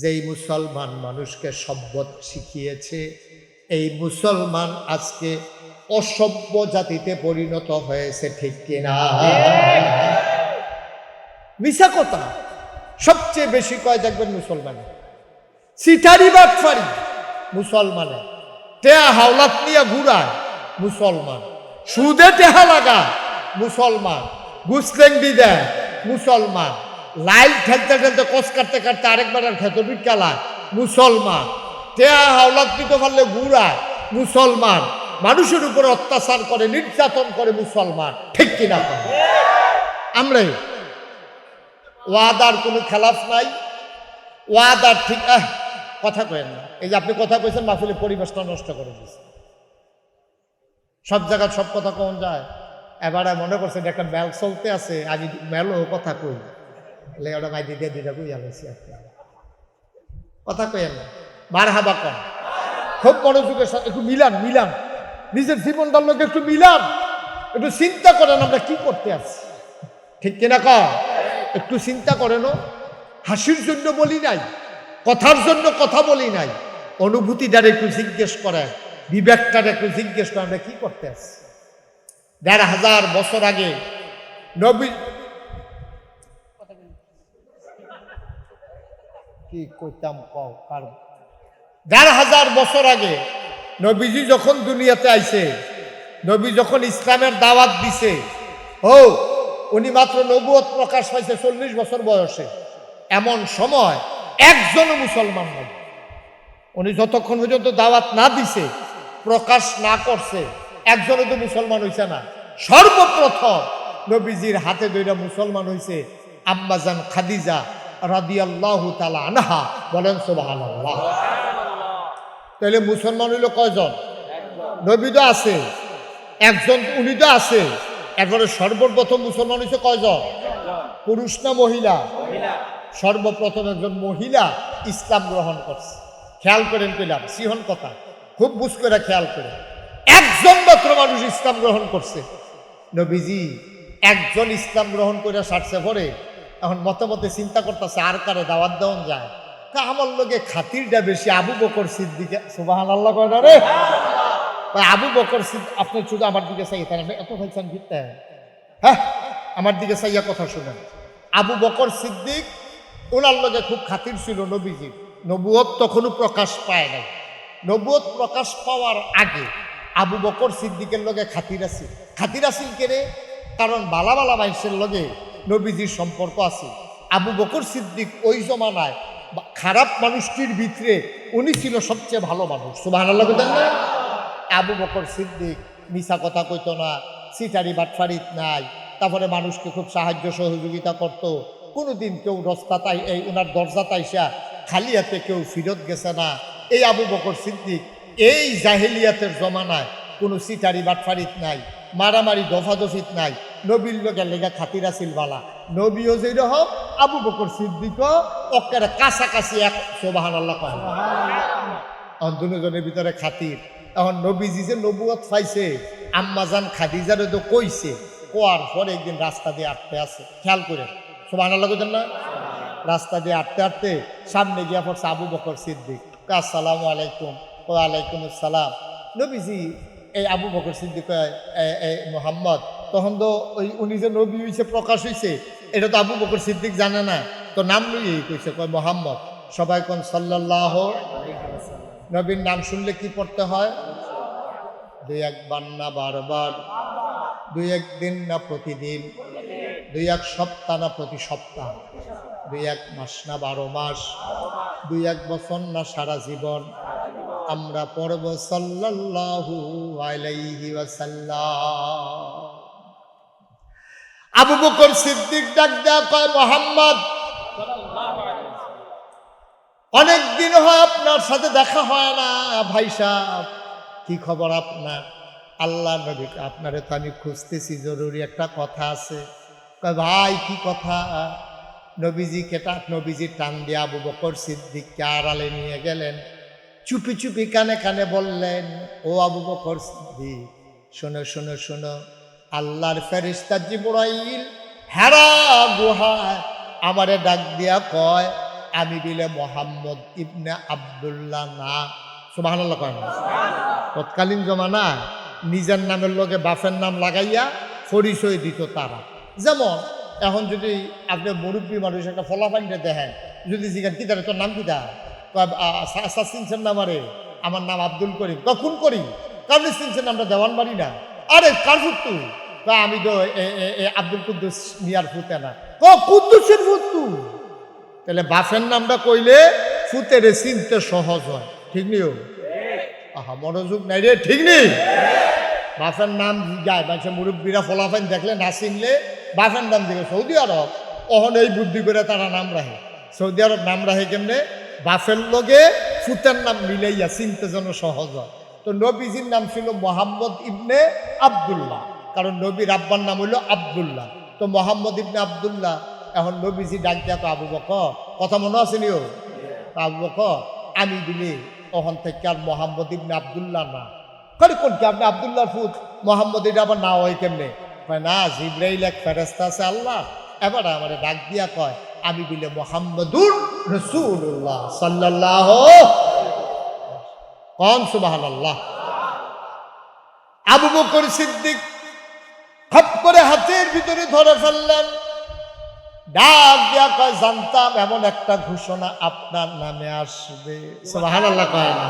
যেই মুসলমান মানুষকে সভ্যত শিখিয়েছে, এই মুসলমান আজকে অসভ্য জাতিতে পরিণত হয়েছে, ঠিক কিনা মিশা কথা। সবচেয়ে বেশি কয় দেখবেন মুসলমানে? সিটারি বাটফারি মুসলমানে। টেহা হাওলাত নিয়ে ঘুরায় মুসলমান। সুদে টেহা লাগা মুসলমান। গুসলেঙ্গি দেয় মুসলমান। লাইল ঠেলতে ঠেলতে কষ কাটতে কাটতে আরেকবার আর খেত বিকালায় মুসলমান। টেহা হাওলাত দিতে পারলে ঘুরায়। মুসলমান। মানুষের উপরে অত্যাচার করে নির্যাতন করে মুসলমান। ঠিক কিনা? আমরাই। ওয়াদার কোনো খেলাফ নাই। ওয়াদার ঠিক আহ, কথা কয়েন না। এই যে আপনি কথা কইছেন মাহফিলের পরিবেশটা নষ্ট করে দিয়েছে। সব জায়গায় সব কথা কম যায়। এবারে মনে করছেন একটা মেল চলতে আছে আমি মেলও কথা কই। বলে ওটা মাই দিতে কই কথা কইেন না মার হাবা কম। খুব মনোযোগের একটু মিলান মিলান। নিজের জীবনটার লোক একটু মিলান। একটু চিন্তা করেন আমরা কি করতে আছি। ঠিক কিনা ক? একটু চিন্তা করেন হাসির জন্য বলি নাই, কথার জন্য কথা বলি নাই। অনুভূতিটার একটু জিজ্ঞেস করেন, বিবেকটার একটু জিজ্ঞেস করে আমরা কি করতে আছি। দেড় হাজার বছর আগে নবী কি কইতাম কও দেড় হাজার বছর আগে নবীজি যখন দুনিয়াতে আইছে, নবী যখন ইসলামের দাওয়াত দিছে, ও, উনি মাত্র নবুয়ত প্রকাশ পাইছে চল্লিশ বছর বয়সে। এমন সময় একজনও মুসলমান নয় উনি যতক্ষণ পর্যন্ত দাওয়াত না দিছে, প্রকাশ না করছে, একজনও তো মুসলমান হইছে না। সর্বপ্রথম নবীজির হাতে দইরা মুসলমান হইছে আম্মাজান খাদিজা রাদিয়াল্লাহু তাআলা আনহা বলেন সুবহানাল্লাহ। তাহলে মুসলমান হইল কয়জন? নবী তো আছে। একজন উনি তো আছে। এরপরে সর্বপ্রথম মুসলমান হয়েছে কয়জন? পুরুষ না মহিলা? সর্বপ্রথম একজন মহিলা ইসলাম গ্রহণ করছে। খেয়াল করেন পেলাম সিহন কথা। খুব বুঝ করে খেয়াল করে একজন মাত্র মানুষ ইসলাম গ্রহণ করছে। নবীজি একজন ইসলাম গ্রহণ করে সারছে পরে এখন মতামতে চিন্তা করতেছে, আর কারে দাওয়াত দেওয়ান যায়। তা আমার লোকে খাতিরটা বেশি, আবু বকর সিদ্দিকে সুবাহান আল্লাহ না রে? আবু বকর সিদ্দ আপনি শুধু আমার দিকে চাই তাই এত ভাইছেন ভিত্তে। হ্যাঁ আমার দিকে চাইয়া কথা শুনেন। আবু বকর সিদ্দিক ওনার লগে খুব খাতির ছিল নবীজি। নবুয়ত তখনও প্রকাশ পায় নাই। নবুয়ত প্রকাশ পাওয়ার আগে আবু বকর সিদ্দিকের লগে খাতির আছে। খাতির আছিল কেনে কারণ বালা বালা মানুষের লগে নবীজির সম্পর্ক আছে। আবু বকর সিদ্দিক ওই জমানায় খারাপ মানুষটির ভিতরে উনি ছিল সবচেয়ে ভালো মানুষ। সুবাহ না? আবু বকর সিদ্দিক মিশা কথা কইত না, সিটারি বাটফারিত নাই, তারপরে মানুষকে খুব সাহায্য সহযোগিতা করত। কোনোদিন কেউ রস্তা তাই, এই ওনার দরজা তাইসা খালি হাতে কেউ ফিরত গেছে না। এই আবু বকর সিদ্দিক এই জাহেলিয়াতের জমানায় কোনো সিটারি বাটফারিত নাই, মারামারি, দফাদফিত নাই নবীর লোকের লেগা খাতির আছিল বালা। নবীও যেই রকম আবু বকর সিদ্দিকও অকের কাছাকাছি এক সোবাহান আল্লাহ কয় এখন দুজনের ভিতরে খাতির। এখন নবীজি যে নবুয়ত পাইছে আম্মাজান খাদিজারে তো কইছে কোয়ার পরে একদিন রাস্তা দিয়ে আটতে আছে। খেয়াল করে সব আনা লাগতেন না রাস্তা দিয়ে আটতে আটতে সামনে গিয়া পড়ছে আবু বকর সিদ্দিক। আসসালামু আলাইকুম। ও আলাইকুম আসসালাম। নবীজি এই আবু বকর সিদ্দিক মোহাম্মদ তখন তো ওই উনি যে নবী হইছে, প্রকাশ হইছে, এটা তো আবু বকর সিদ্দিক জানে না। তো নাম লইয়েই কইছে, কয় মোহাম্মদ। সবাই কোন সাল্লাল্লাহ নবীর নাম শুনলে কি পড়তে হয়? দুই একবার না বারবার, দুই একদিন না প্রতিদিন, দুই এক সপ্তাহ না প্রতি সপ্তাহ, দুই এক মাস না বারো মাস, দুই এক বছর না সারা জীবন। আমরা পড়ব সাল্লাল্লাহু আলাইহি ওয়াসাল্লাম। আবু বকর সিদ্দিক ডাক দেয়া কয়, মোহাম্মদ, অনেক দিন হয় আপনার সাথে দেখা হয় না, ভাই সাহেব। কি খবর আপনার? আল্লাহ নবী, আপনারে তো আমি খুঁজতেছি, জরুরি একটা কথা আছে। ভাই, কি কথা? নবীজি কেটা, নবীজি টান দিয়ে আবু বকর সিদ্দিককে আড়ালে নিয়ে গেলেন। চুপি চুপি কানে কানে বললেন, ও আবু বকর সিদ্দিক, শোনো শোনো শোনো আল্লাহর ফেরিস্তা জিবরাইল, হেরা গুহায় আমারে ডাক দিয়া কয়, আমি বিলে মোহাম্মদ ইবনে আবদুল্লাহ না। সুবাহ কয় না। তৎকালীন জমানা নিজের নামের লগে বাপের নাম লাগাইয়া পরিচয় দিত তারা। যেমন, এখন যদি আপনি মুরব্বী মানুষ একটা ফলাফাইনটা দেখেন, যদি জিজ্ঞাসা কি তোর নাম কি দা চিনছেন না আমারে আমার নাম আব্দুল করিম। কখন করি? কারণ চিনছেন আমরা দেওয়ান বাড়ি না। আরে, কার তুই তা আমি তো আব্দুল কুদ্দুস মিয়ার ফুতে না। ও, কুদ্দুসের ফুট তুই? তাহলে বাপের নামটা কইলে ফুতেরে চিনতে সহজ হয়। ঠিক নিও আহা, মনোযোগ নাই রে, ঠিক নেই বাপের নাম যায় মানুষে মুরব্বীরা ফলাফাইন দেখলে না চিনলে বাপের নাম দিকে সৌদি আরব, অহন এই বুদ্ধি করে তারা নাম রাখে। সৌদি আরব নাম রাখে কেমনে? বাপের লগে ফুতের নাম মিলাইয়া চিনতে যেন সহজ হয়। তো নবীজির নাম ছিল মোহাম্মদ ইবনে আবদুল্লাহ। কারণ নবীর আব্বার নাম হইল আবদুল্লাহ। তো মোহাম্মদ ইবনে আবদুল্লাহ, এখন নবীজি ডাক দেখো আবু বকর, কথা মনে আছে নিও আবু বকর, আমি দিলি, ওখান থেকে আর মোহাম্মদ ইবনে আবদুল্লাহ না। করে কোন কি আপনি আবদুল্লাহ ফুত মোহাম্মদ এটা আবার না হয় কেমনে? না, জিব্রাইল এক ফেরেস্তা আছে আল্লাহ। এবার আমার ডাক দিয়া কয়, আমি বিলে মোহাম্মদুর রসুল্লাহ সাল্লাহ সুবাহান আল্লাহ আবু বকর সিদ্দিক খপ করে হাতের ভিতরে ধরে ফেললেন। ডাক দেয়া কয়, জানতাম এমন একটা ঘোষণা আপনার নামে আসবে। সোহান আল্লাহ কয় না।